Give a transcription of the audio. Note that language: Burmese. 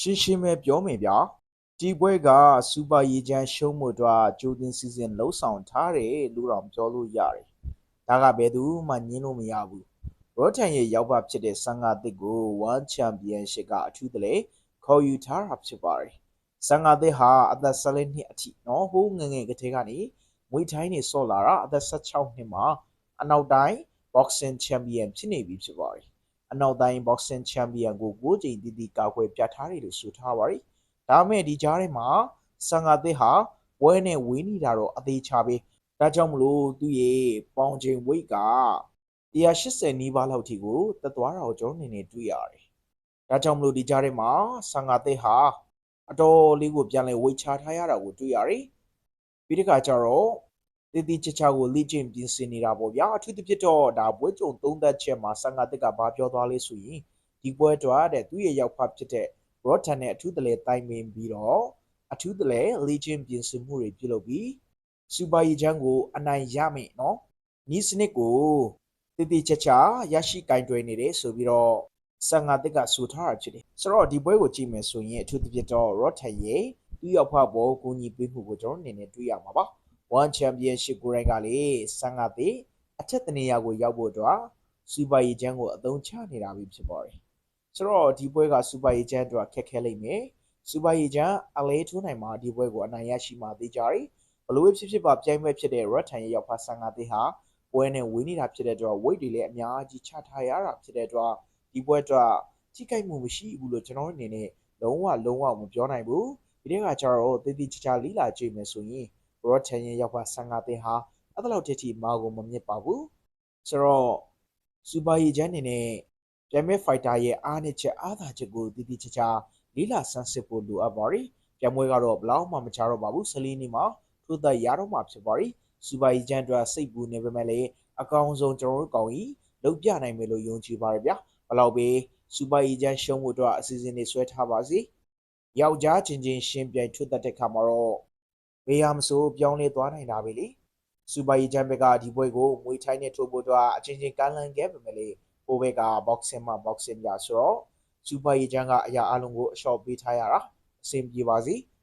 ရှင်းရှင်းပဲပြောမယ်ဗျာဒီပွဲကစူပါရီချန်ရှုံးမှုတော့ဂျိုတင်စီဇန်လှုပ်ဆောင်ထားတယ်လို့တော့ပြောလို့ရတယ်ဒါကဘယ်သူမှညင်းလို့မရဘူးရောထန်ရဲ့ရောက်ပါဖြစ်တဲ့ဆန်ဃာတစ်ကို One Championship ကအထူးတလဲခေါ်ယူထားတာဖြစ်ပါတယ်ဆန်ဃာတစ်ဟာအသက်14နှစ်အထိနော်ဟိုးငယ်ငယ်ကတည်းကနေမွေးထိုင်းနေဆော့လာတာအသက်16နှစ်မှာအနောက်တိုင်း boxing champion ဖြစ်နေပြီဖြစ်ပါတယ် အနောက်တိုင်း boxing champion ကို9ချိန်တီးတီးကာကွယ်ပြထားတယ်လို့ဆိုထားပါတယ်ဒါပေမဲ့ဒီကြားထဲမှာဆန်ဃာတစ်ဟာဝဲနဲ့ဝေးနေတာတော့အသေးချပဲဒါကြောင့်မလို့သူ့ရဲ့ပေါင်ချိန် weight က180နီးပါးလောက်ထိကိုတက်သွားတာကိုကျွန်တော်နေနေတွေ့ရတယ်ဒါကြောင့်မလို့ဒီကြားထဲမှာဆန်ဃာတစ်ဟာအတော်လေးကိုပြန်လဲ weight ချထားရတာကိုတွေ့ရတယ်ပြီးတခါကျတော့ တည်တည်ချာချာကိုလေ့ကျင့်ပြင်ဆင်နေတာပေါ့ဗျာအထူးသဖြင့်တော့ဒါပွဲကြုံသုံးသက်ချက်မှာဆန်ဃာတစ်ကဘာပြောသွားလဲဆိုရင်ဒီပွဲတော့တဲ့သူ့ရဲ့ရောက်ဖဖြစ်တဲ့ Rotan နဲ့အထူးတလဲတိုင်ပင်ပြီးတော့အထူးတလဲလေ့ကျင့်ပြင်ဆင်မှုတွေပြုလုပ်ပြီးစူပါရီချန်ကိုအနိုင်ရမယ်နော်နီးစနစ်ကိုတည်တည်ချာချာရရှိကင်တွယ်နေတယ်ဆိုပြီးတော့ဆန်ဃာတစ်ကဆိုထားတာဖြစ်တယ်ဆိုတော့ဒီပွဲကိုကြည့်မယ်ဆိုရင်အထူးသဖြင့်တော့ Rotan ရဲ့သူ့ရောက်ဖဘောကိုညီပေးမှုကိုကျွန်တော်အနေနဲ့တွေ့ရမှာပါ One Championship ကိုရိုင်းကလေဆန်ဃာတစ်အထက်တနေရာကိုရောက်ဖို့အတွက်စူပါရီချန်ကိုအသုံးချနေတာပဲဖြစ်ပါတယ်ဆိုတော့ဒီပွဲကစူပါရီချန်အတွက်ခက်ခဲလိမ့်မယ်စူပါရီချန်အလဲထိုးနိုင်မှာဒီပွဲကိုအနိုင်ရရှိမှာသိကြတယ်ဘလို့ဖြစ်ဖြစ်ပါပြိုင်ပွဲဖြစ်တဲ့ Red Tan ရဲ့ရောက်ဖဆန်ဃာတစ်ဟာပွဲနဲ့ဝေးနေတာဖြစ်တဲ့အတွက် weight တွေလည်းအများကြီးချထားရတာဖြစ်တဲ့အတွက်ဒီပွဲအတွက်ထိခိုက်မှုမရှိဘူးလို့ကျွန်တော်အနေနဲ့လုံးဝလုံးဝမပြောနိုင်ဘူးဒီတဲ့ကကျတော့တည်တည်ချာချာလီလာကြည့်မယ်ဆိုရင် Broad 10ရဲ့ရောက်ပါဆန်ကာတင်ဟာအဲ့ဒါလောက်တည်းထိမာကိုမမြစ်ပါဘူးဆိုတော့စူပါရီချန်နေနဲ့ပြိုင်မဲ့ fighter ရဲ့အားနဲ့ချက်အားသာချက်ကိုတည်တည်ချာချာလီလာဆန်းစစ်ဖို့လိုအပ်ပါတယ်ပြိုင်ပွဲကတော့ဘလောက်မှမချတော့ပါဘူးဆလီနီမှာထိုးသက်ရတော့မှာဖြစ်ပါတယ်စူပါရီချန်အတွက်စိတ်ပူနေပေမဲ့လည်းအကောင်းဆုံးကျွန်တော်တို့ကောင်းကြီးလုပ်ပြနိုင်မယ်လို့ယုံကြည်ပါတယ်ဗျာဘလောက်ပဲစူပါရီချန်ရှုံးဖို့အတွက်အစီအစဉ်တွေဆွဲထားပါစီယောက်ျားချင်းချင်းရှင်းပြိုင်ထွတ်သက်တဲ့ခါမှာတော့ ဘေးရမဆိုပြောင်းလဲသွားနိုင်တာပဲလေစူပါရီချန်ဘက်ကဒီပွဲကိုမွေထိုင်းနဲ့ထိုးဖို့အတွက်အချင်းချင်းကမ်းလှမ်းခဲ့ပေမဲ့လေဟိုဘက်က boxing မှာ boxing ကြဆိုတော့စူပါရီချန်ကအရာအလုံးကိုအလျှော့ပေးထားရတာအဆင်ပြေပါစေ။